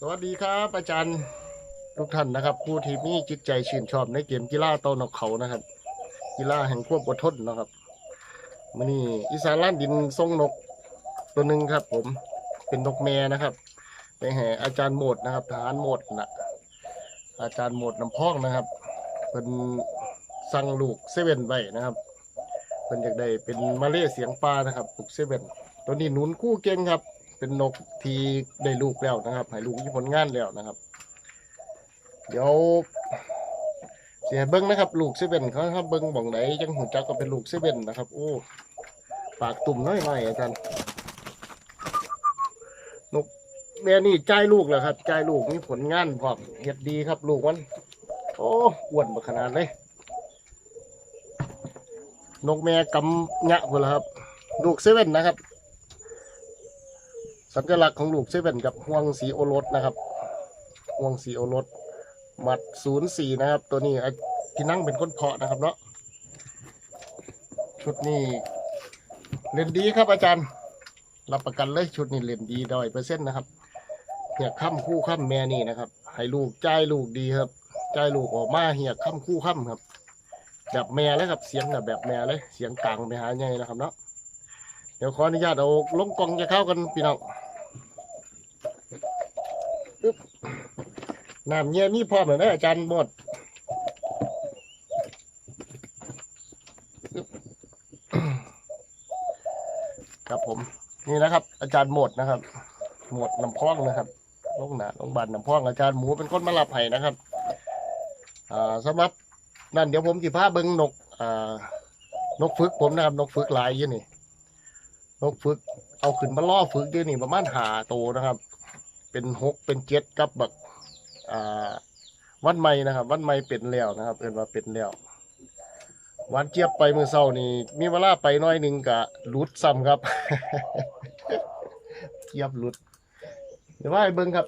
สวัสดีครับอาจารย์ทุกท่านนะครับผู้ที่มีจิตใจชื่นชอบในเกมกีฬาโตนกเขานะครับ กีฬาแห่งความอดทนนะครับมันนี่อีสานล้านดินทรงนกตัวหนึ่งครับ ผมเป็นนกแม่นะครับไปแห่อาจารย์โหมดนะครับทหารโหมดนะอาจารย์โหมดน้ำพองนะครับเป็นสั่งลูกเซเว่นไว้นะครับเป็นอยากได้เป็นมาเล่เสียงปลานะครับลูกเซเว่นตัวนี้หนุนคู่เก่งครับ เป็นนกที่ได้ลูกแล้วนะครับให้ลูกมีผลงานแล้วนะครับ เดี๋ยวเสียเบิ้งนะครับ ลูกเซเว่นเขาครับเบิ้งบ่องไหนจังหูจักก็เป็นลูกเซเว่นนะครับ โอ้ปากตุ่มน้อยหน่อยอาจารย์นกแม่นี่จ่ายลูกแล้วครับจ่ายลูกมีผลงานพร้อมเฮ็ดดีครับ ลูกมันโอ้อ้วนมาขนาดเลยนกแม่กำงะพุ่นละครับ ลูกเซเว่นนะครับ สัญลักษณ์ของลูกเซเว่นกับห่วงสีโอรสนะครับห่วงสีโอรสมัดศูนย์สี่นะครับ ตัวนี้ไอ้ที่นั่งเป็นคนเพาะนะครับเนาะชุดนี้เล่นดีครับอาจารย์ รับประกันเลยชุดนี้เล่นดีร้อยเปอร์เซ็นต์นะครับเหียกค่ำคู่ค่ำแม่นี่นะครับ ให้ลูกจ่ายลูกดีครับจ่ายลูกออกมาเหียกค่ำคู่ค่ำครับ แบบแม่เลยครับเสียงแบบแบบแม่เลย เสียงกลางไปหาไงนะครับเนาะเดี๋ยวขออนุญาตเอาลงกล่องจะเข้ากันพี่น้อง น้ำเงี้ยนี่พร้อมเลยนะอาจารย์หมดครับผม นี่นะครับ อาจารย์หมดนะครับ หมดน้ำพองนะครับลงหนาลงบานน้ำพองอาจารย์หมูเป็นคนมาลับไห้นะครับอ่าสำหรับนั่นเดี๋ยวผมสิพาเบิ้งนกอ่านกฝึกผมนะครับ นกฝึกลายยี่นี่นกฝึก เอาขึ้นมาล่อฝึกเดี๋ยนี่ประมาณหาโตนะครับ เป็นหกเป็นเจ็ดกับแบบ อ่าวันใหม่นะครับวันใหม่เป็นแล้วนะครับ เอินว่าเป็นแล้วหวันเจี๊ยบไปมือเศร้านี่มีเวลาไปน้อยหนึ่งกะรุดซ้ำครับ เจี๊ยบรุด เดี๋ยวว่าให้เบิ้งครับ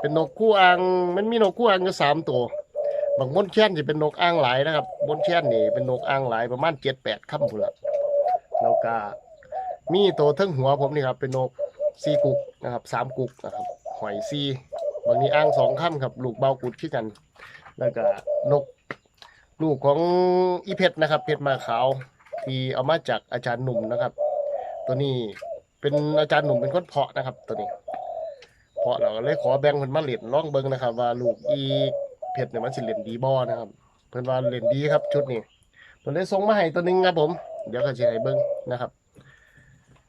เป็นนกคู่อ่างมันมีนกคู่อ่างอยู่สามตัวบางมนแค้นจะเป็นนกอ่างหลายนะครับมนแค้นนี่เป็นนกอ่างหลายประมาณเจ็ดแปดค่ำพุ่นละแล้วก็มีตัวเทั้งหัวผมนี่ครับ เป็นนกซีกุกนะครับสามกุกนะครับหอยซี บางนี้อ้างสองค่ำครับ ลูกเบากุดขึ้นกัน แล้วก็นกลูกของอีเพชรนะครับ เพชรมาขาว ที่เอามาจากอาจารย์หนุ่มนะครับ ตัวนี้เป็นอาจารย์หนุ่มเป็นคนเพาะนะครับ ตัวนี้เพาะเราก็เลยขอแบ่งเพิ่นมาเล่นลองเบิงนะครับ ว่าลูกอีเพชรเนี่ยมันสิเล่นดีบ่นะครับ เพิ่นว่าเล่นดีครับ ชุดนี้เพิ่นเลยส่งมาให้ตัวหนึงครับผม เดี๋ยวก็สิให้เบิงนะครับ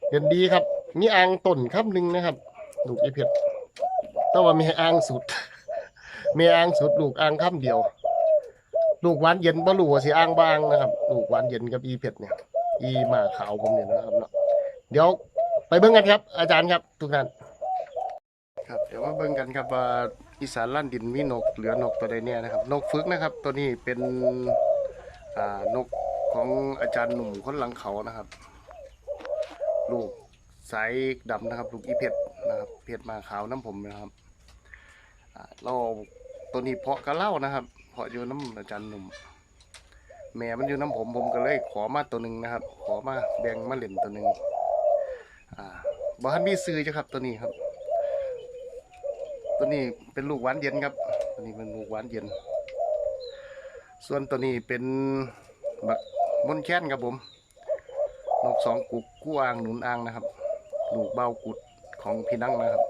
เล่นดีครับมีอ่างต้นครับหนึ่งนะครับ ลูกอีเพชร แต่ว่ามีอ่างสุดมีอ่างสุดลูกอ่างค่ำเดียว ลูกหวานเย็นบ่รู้ว่าสิอ่างบางนะครับ ลูกหวานเย็นกับอีเผ็ดเนี่ย อีหมาขาวผมเนี่ยนะครับเนาะเดี๋ยวไปเบิ่งกันครับ อาจารย์ครับ ทุกท่านครับเดี๋ยวมาเบิ่งกันครับว่าอีสานล้านดินมีนกเหลือนกตัวใดเนี่ยนะครับ นกฝึกนะครับ ตัวนี้เป็นอ่านกของอาจารย์หนุ่มคนหลังเขานะครับ ลูกสายดำนะครับ ลูกอีเพชรนะครับเพชรมาขาวน้ำผมนะครับเราตัวนี้เพาะกระเล่านะครับ เพาะอยู่น้ำอาจารย์หนุ่ม แม่มันอยู่น้ำผมผมก็เลยขอมาตัวหนึ่งนะครับ ขอมาแบ่งมาเล่นตัวหนึ่งอ่าบอฮันมีซื้อจ้ะครับตัวนี้ครับ ตัวนี้เป็นลูกหวานเย็นครับ ตัวนี้เป็นลูกหวานเย็น ส่วนตัวนี้เป็นบักมนแค้นครับผมนกสองกุกกู้อ่างหนุนอ่างนะครับ ลูกเบากุด ของพี่นั่งนะครับ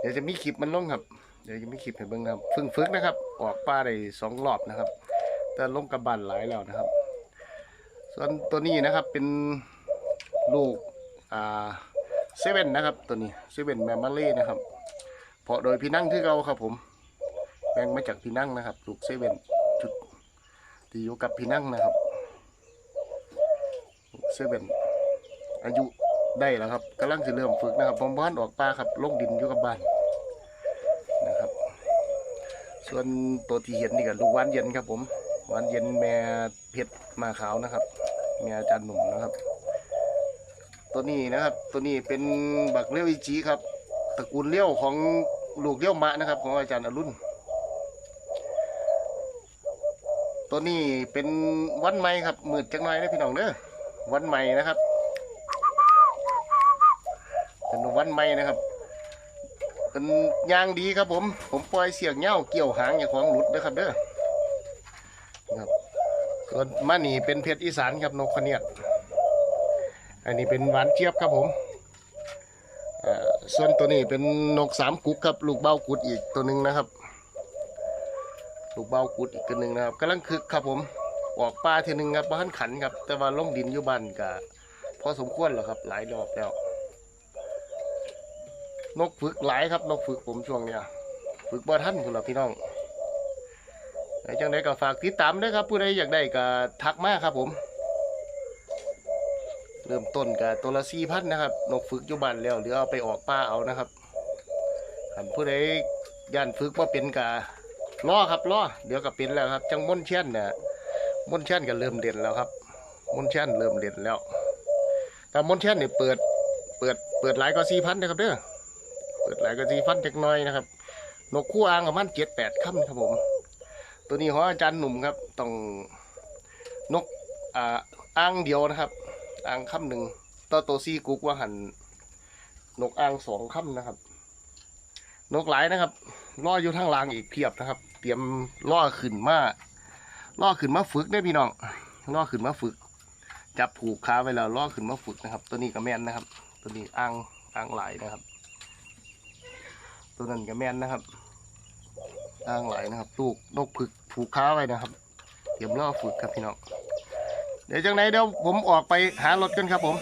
เดี๋ยวจะมีคลิปมันลงครับ เดี๋ยวจะมีคลิปให้เบิ่งนะครับฝึกฝึกนะครับ ออกป่าได้สองรอบนะครับ แต่ลงกระบานหลายแล้วนะครับ ส่วนตัวนี้นะครับเป็นลูกอ่าเซเว่นนะครับตัวนี้เซเว่นแมมมาเล่นะครับเพาะโดยพี่นั่งที่เราครับผม แบ่งมาจากพี่นั่งนะครับลูกเซเว่นจุดที่อยู่กับพี่นั่งนะครับลูกเซเว่นอายุได้แล้วครับกำลังจะเริ่มฝึกนะครับผมบ้านออกปลาครับลงดินอยู่กับบ้านนะครับ ส่วนตัวที่เห็นนี่ก็ลูกวานเย็นครับผมวานเย็นแม่เพชรมาขาวนะครับแม่อาจารย์หนุ่มนะครับ ตัวนี้นะครับ ตัวนี้เป็นบักเลี้ยวอีจีครับตระกูลเลี้ยวของลูกเลี้ยวมะนะครับ ของอาจารย์อรุณ ตัวนี้เป็นวันใหม่ครับมืดจังหน่อยนะพี่น้องเด้อวันใหม่นะครับเป็นวันใหม่นะครับเป็นยางดีครับผม ผมปล่อยเสียงเหย้าเกี่ยวหางอย่างของหลุดนะครับเด้อครับส่วนมานี่เป็นเพชรอีสานครับนกขเนียดอันนี้เป็นหวานเจี๊ยบครับผมส่วนตัวนี้เป็นนกสามกุกครับลูกเบ้ากุดอีกตัวหนึ่งนะครับ ลูกเบากุดอีกตัวหนึ่งนะครับกำลังคึกครับผมออกปลาทีหนึ่งครับบ้านขันครับ แต่ว่าลงดินอยู่บ้านก็พอสมควรแล้วครับ หลายรอบแล้ว นกฝึกหลายครับ นกฝึกผมช่วงเนี้ยฝึกบ่ท่านคุณล่ะพี่น้องไหนจังไดก็ฝากติดตามด้วยครับ ผู้ใดอยากได้ก็ทักมาครับผม เริ่มต้นกับตัวละสี่พันนะครับ นกฝึกอยู่บ้านแล้วหรือเอาไปออกป้าเอานะครับคันผู้ใดย่านฝึกว่าเป็นกะ ล่อครับล่อเดี๋ยวก็เป็นแล้วครับ จังม่อนเช่นเนี่ยม่อนเช่นก็เริ่มเด่นแล้วครับม่อนเช่นเริ่มเด่นแล้ว แต่ม่อนเช่นเนี่ยเปิด เปิด เปิดหลายก็สี่พันนะครับเด้อ เปิดหลายก็สี่พันจักหน้อยนะครับ นกคู่อ่างประมาณเจ็ดแปดค่ำครับผม ตัวนี้ของอาจารย์หนุ่มครับ ต้องนกอ่าอ่างเดียวนะครับ อ่างค่ำหนึ่งต่อตัวซี่กุกว่าหันนกอ่างสองค่ำนะครับ นกหลายนะครับล่ออยู่ทางลางอีกเพียบนะครับ รียมล่อขึ้นมาล่อขึ้นมาฝึกได้พี่น้องล่อขึ้นมาฝึก จับผูกขาไว้แล้วล่อขึ้นมาฝึกนะครับ ตัวนี้ก็แม่นนะครับ ตัวนี้อ่างอ่างไหลนะครับ ตัวนั้นก็แม่นนะครับอ่างไหลนะครับลูกนกผึกผูกขาไว้นะครับ เตรียมล่อฝึกครับพี่น้องเดี๋ยวจังไหนเดี๋ยวผมออกไปหารถกันครับผม